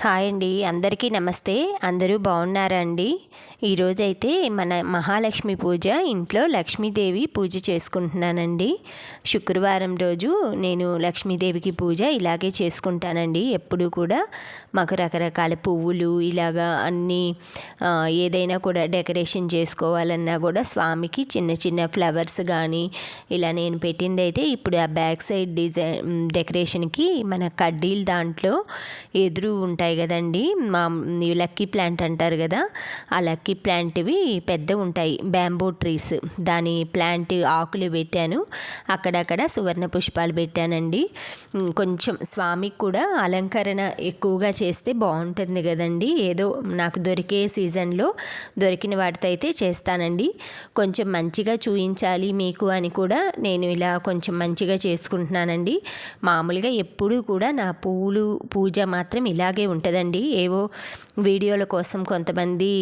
Hi అండి. అందరికీ నమస్తే. అందరూ బాగున్నారా అండి? ఈరోజైతే మన మహాలక్ష్మి పూజ ఇంట్లో లక్ష్మీదేవి పూజ చేసుకుంటున్నానండి. శుక్రవారం రోజు నేను లక్ష్మీదేవికి పూజ ఇలాగే చేసుకుంటానండి. ఎప్పుడు కూడా మాకు రకరకాల పువ్వులు ఇలాగా అన్నీ ఏదైనా కూడా డెకరేషన్ చేసుకోవాలన్నా కూడా స్వామికి చిన్న చిన్న ఫ్లవర్స్ కానీ ఇలా నేను పెట్టింది అయితే ఇప్పుడు ఆ బ్యాక్ సైడ్ డిజైన్ డెకరేషన్కి మన కడ్డీలు దాంట్లో ఎదురు ఉంటాయి కదండి. మా లక్కీ ప్లాంట్ అంటారు కదా ఆ లక్కీ లక్కీ ప్లాంట్వి పెద్ద ఉంటాయి. Bamboo trees. దాని ప్లాంట్ ఆకులు పెట్టాను. అక్కడక్కడ సువర్ణ పుష్పాలు పెట్టానండి. కొంచెం స్వామికి కూడా అలంకరణ ఎక్కువగా చేస్తే బాగుంటుంది కదండి. ఏదో నాకు దొరికే సీజన్లో దొరికిన వాటితో అయితే చేస్తానండి. కొంచెం మంచిగా చూయించాలి మీకు అని కూడా నేను ఇలా కొంచెం మంచిగా చేసుకుంటున్నానండి. మామూలుగా ఎప్పుడూ కూడా నా పూలు పూజ మాత్రం ఇలాగే ఉంటుందండి. ఏవో వీడియోల కోసం కొంతమంది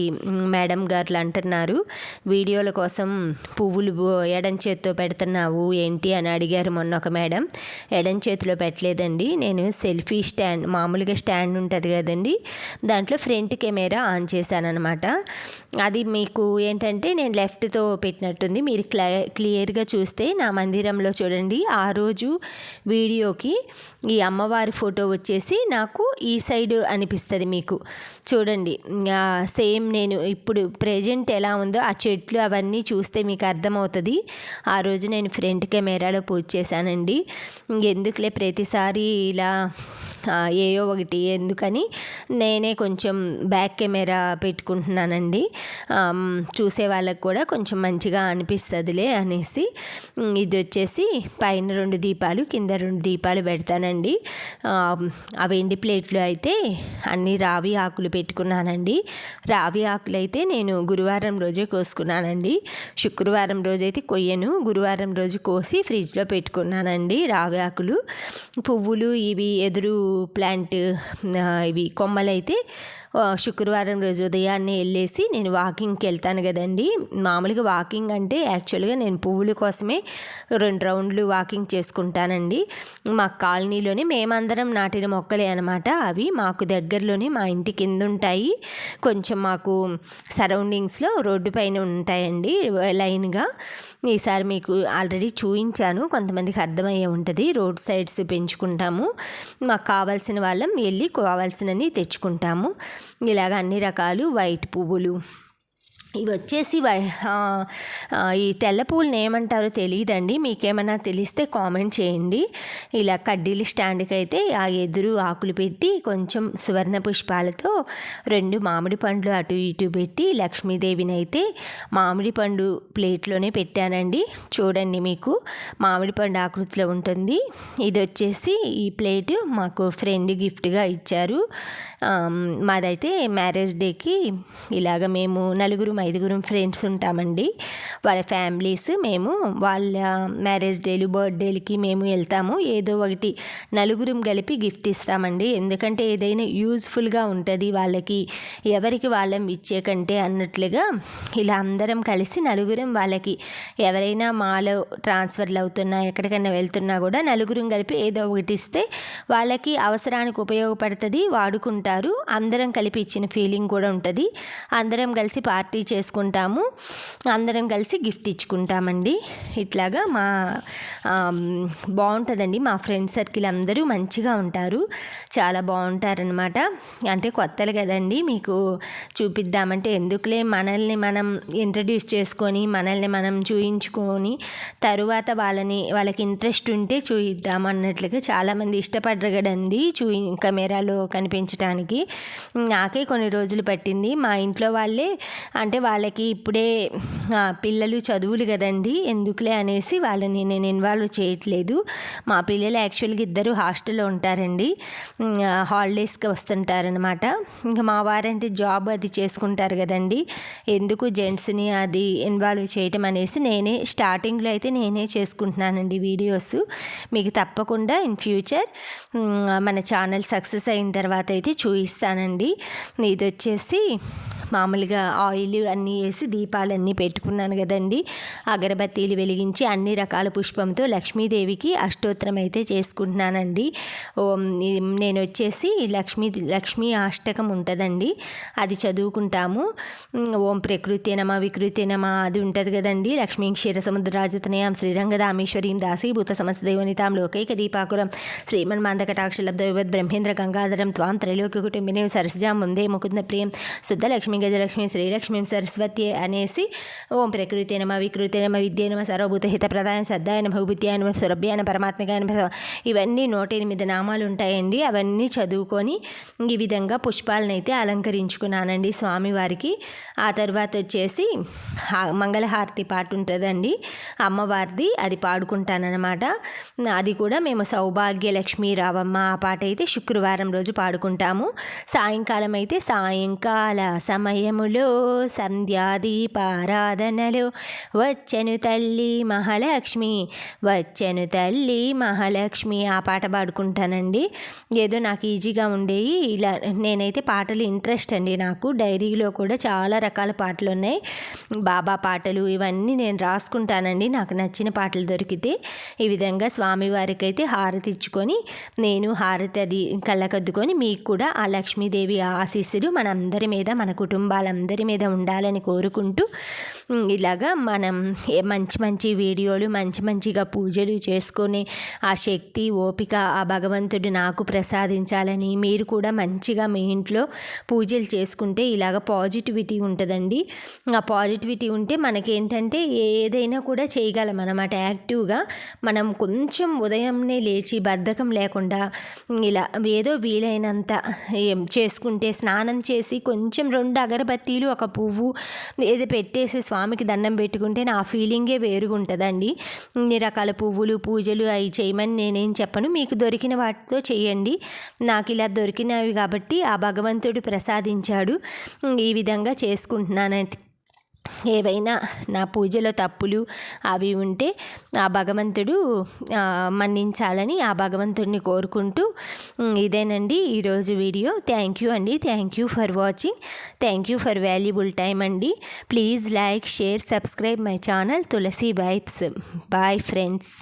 మేడం గారు అంటున్నారు వీడియోల కోసం పువ్వులు ఎడం చేత్తో పెడుతున్నావు ఏంటి? అని అడిగారు మొన్న ఒక మేడం. ఎడం చేతిలో పెట్టలేదండి నేను సెల్ఫీ స్టాండ్ మామూలుగా స్టాండ్ ఉంటుంది కదండి దాంట్లో ఫ్రంట్ కెమెరా ఆన్ చేశాను అనమాట అది మీకు ఏంటంటే నేను లెఫ్ట్తో పెట్టినట్టుంది. మీరు క్లియర్గా చూస్తే నా మందిరంలో చూడండి ఆ రోజు వీడియోకి ఈ అమ్మవారి ఫోటో వచ్చేసి నాకు ఈ సైడ్ అనిపిస్తుంది మీకు. చూడండి సేమ్ నేను ఇప్పుడు ప్రజెంట్ ఎలా ఉందో ఆ చెట్లు అవన్నీ చూస్తే మీకు అర్థమవుతుంది. ఆ రోజు నేను ఫ్రంట్ కెమెరాలో పూజ చేశానండి. ఎందుకులే ప్రతిసారి ఇలా ఏయో ఒకటి ఎందుకని నేనే కొంచెం బ్యాక్ కెమెరా పెట్టుకుంటున్నానండి. చూసే వాళ్ళకి కూడా కొంచెం మంచిగా అనిపిస్తుందిలే అనేసి. ఇది వచ్చేసి పైన రెండు దీపాలు కింద రెండు దీపాలు పెడతానండి. ఆ వెండి ప్లేట్లు అయితే అన్ని రావి ఆకులు పెట్టుకున్నానండి. రావి ఆకులు అయితే అయితే నేను గురువారం రోజే కోసుకున్నానండి. శుక్రవారం రోజైతే కొయ్యను. గురువారం రోజు కోసి ఫ్రిడ్జ్లో పెట్టుకున్నానండి రావి ఆకులు. పువ్వులు ఇవి ఎదురు ప్లాంట్ ఇవి కొమ్మలైతే శుక్రవారం రోజు ఉదయాన్నే వెళ్ళేసి నేను వాకింగ్కి వెళ్తాను కదండి. మామూలుగా వాకింగ్ అంటే యాక్చువల్గా నేను పువ్వుల కోసమే రెండు రౌండ్లు వాకింగ్ చేసుకుంటానండి. మా కాలనీలోనే మేమందరం నాటిన మొక్కలే అనమాట అవి. మాకు దగ్గరలోనే మా ఇంటి కింద ఉంటాయి కొంచెం మాకు సరౌండింగ్స్లో రోడ్డు పైన ఉంటాయండి లైన్గా. ఈసారి మీకు ఆల్రెడీ చూపించాను కొంతమందికి అర్థమయ్యే ఉంటుంది. రోడ్ సైడ్స్ పెంచుకుంటాము. మాకు కావాల్సిన వాళ్ళం వెళ్ళి కావాల్సినవి తెచ్చుకుంటాము. ఇలాగ అన్ని రకాలు వైట్ పువ్వులు ఇవి వచ్చేసి ఈ తెల్ల పూలను ఏమంటారో తెలియదండి మీకేమన్నా తెలిస్తే కామెంట్ చేయండి. ఇలా కడ్డీల స్టాండ్కి అయితే ఆ ఎదురు ఆకులు పెట్టి కొంచెం సువర్ణ పుష్పాలతో రెండు మామిడి పండ్లు అటు ఇటు పెట్టి లక్ష్మీదేవిని అయితే మామిడి పండు ప్లేట్లోనే పెట్టానండి. చూడండి మీకు మామిడి పండు ఆకృతిలో ఉంటుంది. ఇది వచ్చేసి ఈ ప్లేట్ మాకు ఫ్రెండ్ గిఫ్ట్గా ఇచ్చారు. మాదైతే మ్యారేజ్ డేకి ఇలాగ మేము నలుగురు ఐదుగురం ఫ్రెండ్స్ ఉంటామండి. వాళ్ళ ఫ్యామిలీస్ మేము వాళ్ళ మ్యారేజ్ డేలు బర్త్డేలకి మేము వెళ్తాము. ఏదో ఒకటి నలుగురం కలిపి గిఫ్ట్ ఇస్తామండి. ఎందుకంటే ఏదైనా యూజ్ఫుల్గా ఉంటుంది వాళ్ళకి. ఎవరికి వాళ్ళం ఇచ్చే కంటే అన్నట్లుగా ఇలా అందరం కలిసి నలుగురం వాళ్ళకి ఎవరైనా మాలో ట్రాన్స్ఫర్లు అవుతున్నా ఎక్కడికైనా వెళ్తున్నా కూడా నలుగురం కలిపి ఏదో ఒకటి ఇస్తే వాళ్ళకి అవసరానికి ఉపయోగపడుతుంది వాడుకుంటారు. అందరం కలిపి ఇచ్చిన ఫీలింగ్ కూడా ఉంటుంది. అందరం కలిసి పార్టీ చేసుకుంటాము. అందరం కలిసి గిఫ్ట్ ఇచ్చుకుంటామండి. ఇట్లాగా మా బాగుంటుందండి. మా ఫ్రెండ్ సర్కిల్ అందరూ మంచిగా ఉంటారు. చాలా బాగుంటారనమాట అంటే కొత్తలు కదండి మీకు చూపిద్దామంటే ఎందుకులే మనల్ని మనం ఇంట్రడ్యూస్ చేసుకొని మనల్ని మనం చూయించుకొని తరువాత వాళ్ళని వాళ్ళకి ఇంట్రెస్ట్ ఉంటే చూయిద్దాం అన్నట్లుగా చాలామంది ఇష్టపడరు కదండి చూయి కెమెరాలో కనిపించడానికి నాకే కొన్ని రోజులు పట్టింది. మా ఇంట్లో వాళ్ళే అంటే వాళ్ళకి ఇప్పుడే పిల్లలు చదువులు కదండి ఎందుకులే అనేసి వాళ్ళని నేను ఇన్వాల్వ్ చేయట్లేదు. మా పిల్లలు యాక్చువల్గా ఇద్దరు హాస్టల్లో ఉంటారండి. హాలిడేస్కి వస్తుంటారనమాట ఇంకా మా వారంటే జాబ్ అది చేసుకుంటారు కదండి. ఎందుకు జెంట్స్ని అది ఇన్వాల్వ్ చేయటం అనేసి నేనే స్టార్టింగ్లో అయితే నేనే చేసుకుంటున్నానండి వీడియోస్ మీకు తప్పకుండా ఇన్ ఫ్యూచర్ మన ఛానల్ సక్సెస్ అయిన తర్వాత అయితే చూపిస్తానండి. ఇది వచ్చేసి మామూలుగా ఆయిల్ అన్నీ వేసి దీపాలన్నీ పెట్టుకున్నాను కదండి. అగరబత్తీలు వెలిగించి అన్ని రకాల పుష్పంతో లక్ష్మీదేవికి అష్టోత్తరం అయితే చేసుకుంటున్నానండి. ఓం నేను వచ్చేసి లక్ష్మీ లక్ష్మీ అష్టకం ఉంటుందండి. అది చదువుకుంటాము. ఓం ప్రకృతి నమ వికృతి నమ అది ఉంటుంది కదండి. లక్ష్మీ క్షీర సముద్రరాజతనయాం దాసి దాసీభూత సమస్త దేవనితాం లోకైక దీపాకురం శ్రీమన్ మాందకటాక్షలబ్ద వివద్ బ్రహ్మేంద్ర గంగాధరం త్వాం త్రైలోక్య కుటుంబినే సరసజాం ముందే ముకుంద ప్రియం శుద్ధ లక్ష్మీ గజలక్ష్మి శ్రీలక్ష్మీ సరస్వతి అనేసి ఓం ప్రకృతి నమ వికృతి నమ విద్య నమ సర్వభూత హిత ప్రధాన సద్దాయ నమ భూభుత్యాయ నమ సురభ్యాయ పరమాత్మకాయ నమ ఇవన్నీ నూట ఎనిమిది నామాలు ఉంటాయండి అవన్నీ చదువుకొని ఈ విధంగా పుష్పాలను అయితే అలంకరించుకున్నానండి స్వామివారికి. ఆ తర్వాత వచ్చేసి మంగళహారతి పాట ఉంటుందండి అమ్మవారిది అది పాడుకుంటానన్నమాట. అది కూడా మేము సౌభాగ్య లక్ష్మీ రావమ్మ ఆ పాట అయితే శుక్రవారం రోజు పాడుకుంటాము. సాయంకాలం అయితే సాయంకాల సమయములో సంధ్యాదీపారాధనలు. వచ్చెను తల్లి మహాలక్ష్మి వచ్చెను తల్లి మహాలక్ష్మి. ఆ పాట పాడుకుంటానండి. ఏదో నాకు ఈజీగా ఉండేవి ఇలా నేనైతే పాటలు ఇంట్రెస్ట్ అండి నాకు. డైరీలో కూడా చాలా రకాల పాటలు ఉన్నాయి. బాబా పాటలు ఇవన్నీ నేను రాసుకుంటానండి. నాకు నచ్చిన పాటలు దొరికితే ఈ విధంగా స్వామివారికి అయితే హారతి ఇచ్చుకొని నేను హారతి అది కళ్ళకద్దుకొని మీకు కూడా ఆ లక్ష్మీదేవి ఆశీస్సులు మనందరి మీద మన కుటుంబాలందరి మీద ఉండాలి. ఉండాలని కోరుకుంటూ ఇలాగా మనం మంచి మంచి వీడియోలు మంచి మంచిగా పూజలు చేసుకొని ఆ శక్తి ఓపిక ఆ భగవంతుడు నాకు ప్రసాదించాలని మీరు కూడా మంచిగా మీ ఇంట్లో పూజలు చేసుకుంటే ఇలాగ పాజిటివిటీ ఉంటుందండి. ఆ పాజిటివిటీ ఉంటే మనకేంటంటే ఏదైనా కూడా చేయగలం అన్నమాట. యాక్టివ్గా మనం కొంచెం ఉదయంనే లేచి బద్ధకం లేకుండా ఇలా ఏదో వీలైనంత చేసుకుంటే స్నానం చేసి కొంచెం రెండు అగరబత్తీలు ఒక పువ్వు ఏదో పెట్టేసి స్వామికి దండం పెట్టుకుంటే నా ఫీలింగే వేరుగా ఉంటుందండి ఇన్ని రకాల పువ్వులు పూజలు అవి చేయమని నేనేం చెప్పను. మీకు దొరికిన వాటితో చేయండి. నాకు ఇలా దొరికినవి కాబట్టి ఆ భగవంతుడు ప్రసాదించాడు. ఈ విధంగా చేసుకుంటున్నానంటే ఏవైనా నా పూజలో తప్పులు అవి ఉంటే ఆ భగవంతుడు మన్నించాలని ఆ భగవంతుడిని కోరుకుంటూ ఇదేనండి ఈరోజు వీడియో. థ్యాంక్ యూ అండి. Thank you for watching thank you for valuable time అండి. Please like share subscribe my channel Tulasi vibes bye friends